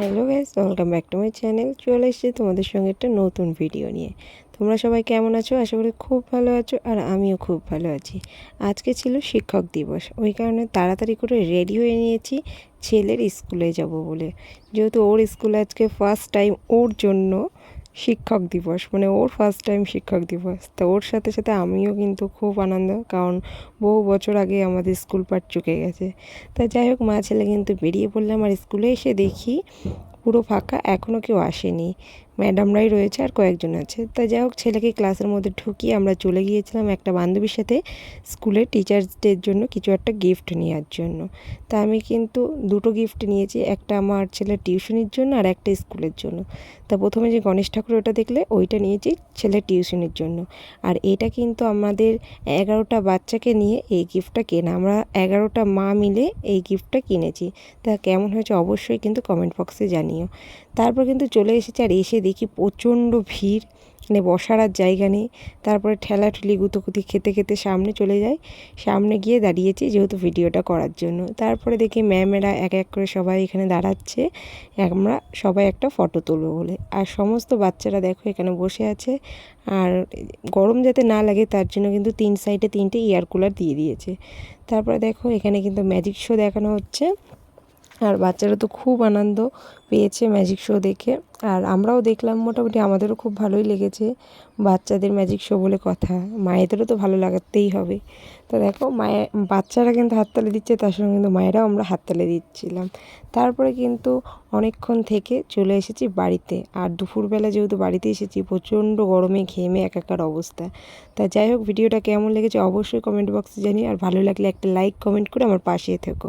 Hello guys welcome back to my channel. চলে এসেছি তোমাদের সঙ্গে একটা নতুন ভিডিও নিয়ে। তোমরা সবাই কেমন আছো? আশা করি খুব ভালো আছো আর আমিও খুব ভালো আছি। আজকে ছিল শিক্ষক দিবস। ওই কারণে তাড়াতাড়ি করে রেডি হয়ে নিয়েছি ছেলের স্কুলে যাব বলে। যেহেতু ওর স্কুলে আজকে ফার্স্ট টাইম ওর জন্য শিক্ষক দিবস মানে ওর ফার্স্ট টাইম শিক্ষক দিবস। তো ওর সাথে সাথে আমিও কিন্তু খুব আনন্দ, কারণ বহু বছর আগে আমাদের স্কুল পাঠ চুকে গেছে। তা যাই হোক, মা ছেলে কিন্তু বেরিয়ে পড়লে আমার স্কুলে এসে দেখি পুরো ফাঁকা এখনও কেউ আসেনি। ম্যাডামরাই রয়েছে আর কয়েকজন আছে। তা যাই হোক, ছেলেকে ক্লাসের মধ্যে ঢুকিয়ে আমরা চলে গিয়েছিলাম একটা বান্ধবীর সাথে স্কুলের টিচার্স ডের জন্য কিছু একটা গিফট নেওয়ার জন্য। তা আমি কিন্তু দুটো গিফট নিয়েছি, একটা আমার ছেলের টিউশনির জন্য আর একটা স্কুলের জন্য। তা প্রথমে যে গণেশ ঠাকুর ওটা দেখলে, ওইটা নিয়েছি ছেলের টিউশনির জন্য। আর এটা কিন্তু আমাদের এগারোটা বাচ্চাকে নিয়ে এই গিফটটা কেনা। আমরা এগারোটা মা মিলে এই গিফটটা কিনেছি। তা কেমন হয়েছে অবশ্যই কিন্তু কমেন্ট বক্সে জানিও। তারপর কিন্তু চলে এসেছি আর এসে দেখি প্রচণ্ড ভিড় মানে বসার আর জায়গা নেই। তারপরে ঠেলাঠুলি গুতোগুতি খেতে খেতে সামনে চলে যাই। সামনে গিয়ে দাঁড়িয়েছি যেহেতু ভিডিওটা করার জন্য। তারপরে দেখি ম্যামেরা এক এক করে সবাই এখানে দাঁড়াচ্ছে। আমরা সবাই একটা ফটো তুলবো বলে। আর সমস্ত বাচ্চারা দেখো এখানে বসে আছে। আর গরম যাতে না লাগে তার জন্য কিন্তু তিন সাইডে তিনটে এয়ার কুলার দিয়ে দিয়েছে। তারপরে দেখো এখানে কিন্তু ম্যাজিক শো দেখানো হচ্ছে। আর বাচ্চারা তো খুব আনন্দ পেয়েছে ম্যাজিক শো দেখে। আর আমরাও দেখলাম, মোটামুটি আমাদেরও খুব ভালোই লেগেছে বাচ্চাদের ম্যাজিক শো বলে কথা। মায়েদেরও তো ভালো লাগাতেই হবে। তো দেখো, মায়ে, বাচ্চারা কিন্তু হাততালি দিচ্ছে, তার সঙ্গে কিন্তু মায়েরাও আমরা হাততালি দিচ্ছিলাম। তারপরে কিন্তু অনেকক্ষণ থেকে চলে এসেছি বাড়িতে। আর দুপুরবেলা যেহেতু বাড়িতে এসেছি, প্রচণ্ড গরমে ঘেমে একাকার অবস্থা। তা যাই হোক, ভিডিওটা কেমন লেগেছে অবশ্যই কমেন্ট বক্সে জানিয়ে আর ভালো লাগলে একটা লাইক কমেন্ট করে আমার পাশে থেকো।